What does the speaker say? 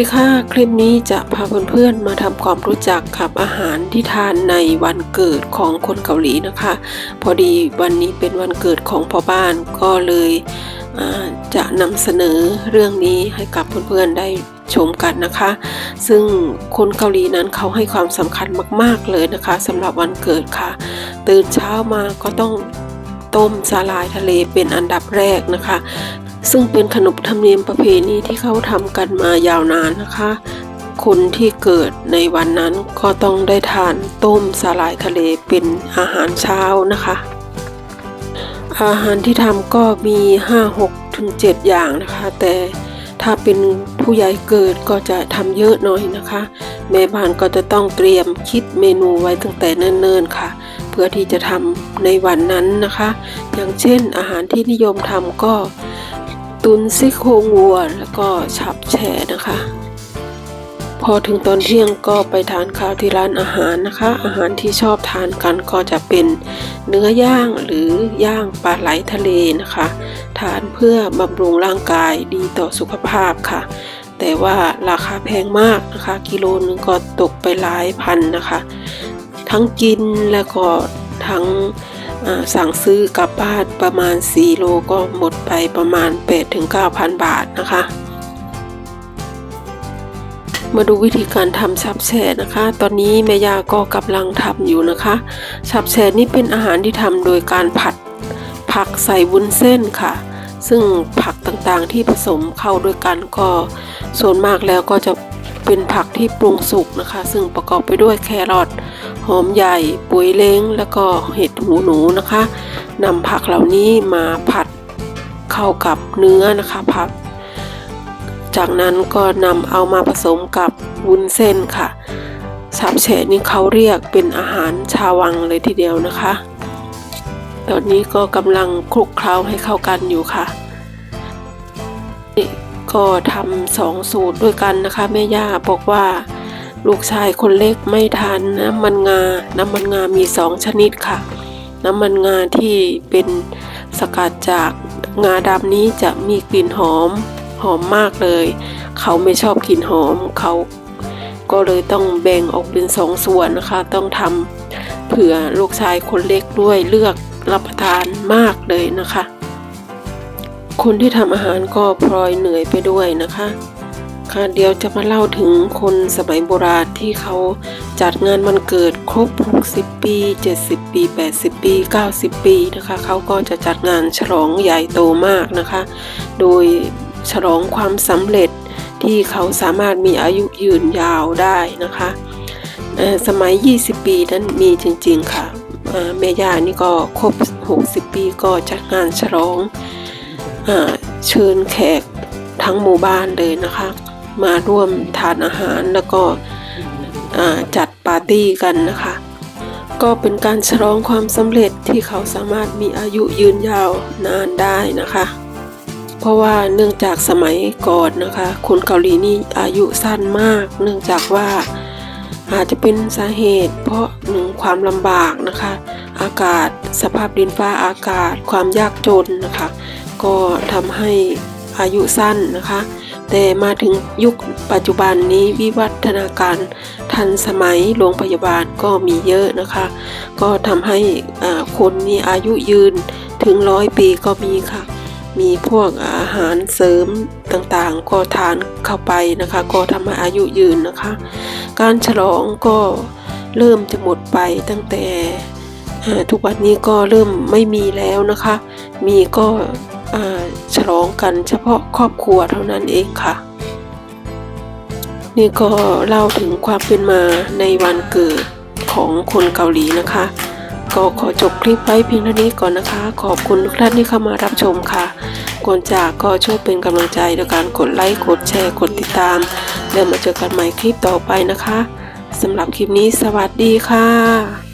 ดีค่ะ คลิปนี้จะพาเพื่อนๆมาทำความรู้จักกับอาหารที่ทานในวันเกิดของคนเกาหลีนะคะ พอดีวันนี้เป็นวันเกิดของพ่อบ้านก็เลยจะนำเสนอเรื่องนี้ให้กับเพื่อนๆได้ชมกันนะคะ ซึ่งคนเกาหลีนั้นเขาให้ความสำคัญมากๆเลยนะคะสำหรับวันเกิดค่ะ ตื่นเช้ามาก็ต้องต้มสาลายทะเลเป็นอันดับแรกนะคะ ซึ่งเป็นขนบธรรมเนียมประเพณีที่เขาทำกันมายาวนานนะคะ คนที่เกิดในวันนั้นก็ต้องได้ทานต้มสาหร่ายทะเลเป็นอาหารเช้านะคะ อาหารที่ทำก็มี 5 6ถึง7อย่างนะคะ แต่ถ้าเป็นผู้ใหญ่เกิดก็จะทำเยอะหน่อยนะคะ แม่บ้านก็จะต้องเตรียมคิดเมนูไว้ตั้งแต่เนิ่นๆค่ะเพื่อที่จะทำในวันนั้นนะคะ อย่างเช่นอาหารที่นิยมทำก็ ตุนซี่โครงวัวแล้วก็ฉับแช่นะคะ พอถึงตอนเที่ยงก็ไปทานข้าวที่ร้านอาหารนะคะ อาหารที่ชอบทานกันก็จะเป็นเนื้อย่างหรือย่างปลาไหลทะเลนะคะ ทานเพื่อบำรุงร่างกายดีต่อสุขภาพค่ะ แต่ว่าราคาแพงมากนะคะ กิโลนึงก็ตกไปหลายพันนะคะ ทั้งกินแล้วก็ทั้ง สั่งซื้อกลับบ้านประมาณ 4 โลก็หมดไปประมาณ 8-9,000 บาทนะคะ มาดูวิธีการทำชับแช่นะคะ ตอนนี้แม่ยาก็กำลังทำอยู่นะคะ ชับแช่นี่เป็นอาหารที่ทำโดยการผัดผักใส่วุ้นเส้นค่ะ ซึ่งผักต่างๆที่ผสมเข้าด้วยกันก็ส่วนมากแล้วก็จะเป็นผักที่ปรุงสุกนะคะ ซึ่งประกอบไปด้วยแครอท หอมใหญ่ปุ๋ยเล้งแล้วก็เห็ดหูหนูนะคะนำผักเหล่านี้มาผัดเข้ากับเนื้อนะคะผัดจากนั้นก็นำเอามาผสมกับวุ้นเส้นค่ะชับแฉะนี่เขาเรียกเป็นอาหารชาววังเลยทีเดียวนะคะ ตอนนี้ก็กำลังคลุกเคล้าให้เข้ากันอยู่ค่ะก็ทำสองสูตรด้วยกันนะคะแม่ย่าบอกว่า ลูกชายคนเล็กไม่ทานน้ำมันงา น้ำมันงามีสองชนิดค่ะ น้ำมันงาที่เป็นสกัดจากงาดำนี้จะมีกลิ่นหอมหอมมากเลย เขาไม่ชอบกลิ่นหอมเขาก็เลยต้องแบ่งออกเป็นสองส่วนนะคะ ต้องทำเผื่อลูกชายคนเล็กด้วยเลือกรับประทานมากเลยนะคะ คนที่ทำอาหารก็พลอยเหนื่อยไปด้วยนะคะ ค่ะเดี๋ยวจะมาเล่าถึงคนสมัยโบราณที่เขาจัดงานวันเกิดครบ 60 ปี 70 ปี 80 ปี 90 ปีนะคะเขาก็จะจัดงานฉลองใหญ่โตมากนะคะ โดยฉลองความสำเร็จที่เขาสามารถมีอายุยืนยาวได้นะคะสมัย 20 ปีนั้นมีจริงๆค่ะเอ่อแม่ย่านี่ก็ครบ 60 ปีก็จัดงานฉลองอเชิญแขกทั้งหมู่บ้านเลยนะคะ มาร่วมทานอาหารแล้วก็จัดปาร์ตี้กันนะคะ ก็เป็นการฉลองความสำเร็จที่เขาสามารถมีอายุยืนยาวนานได้นะคะ เพราะว่าเนื่องจากสมัยก่อนนะคะ คนเกาหลีนี่อายุสั้นมาก เนื่องจากว่าอาจจะเป็นสาเหตุ เพราะหนึ่งความลำบากนะคะ อากาศสภาพดินฟ้าอากาศ ความยากจนนะคะ ก็ทำให้อายุสั้นนะคะ แต่มาถึงยุคปัจจุบันนี้วิวัฒนาการทันสมัยโรงพยาบาลก็มีเยอะนะคะ ก็ทำให้คนมีอายุยืนถึงร้อยปีก็มีค่ะ มีพวกอาหารเสริมต่างๆ ก็ทานเข้าไปนะคะ ก็ทำให้อายุยืนนะคะ การฉลองก็เริ่มจะหมดไปตั้งแต่ทุกวันนี้ก็เริ่มไม่มีแล้วนะคะ มีก็ ฉลองกันเฉพาะครอบครัวเท่านั้นเองค่ะ นี่ก็เล่าถึงความเป็นมาในวันเกิดของคนเกาหลีนะคะ ก็ขอจบคลิปไว้เพียงเท่านี้ก่อนนะคะ ขอบคุณทุกท่านที่เข้ามารับชมค่ะก่อนจากก็ช่วยเป็นกำลังใจด้วยการกดไลค์กดแชร์กดติดตาม แล้วมาเจอกันใหม่คลิปต่อไปนะคะสำหรับคลิปนี้สวัสดีค่ะ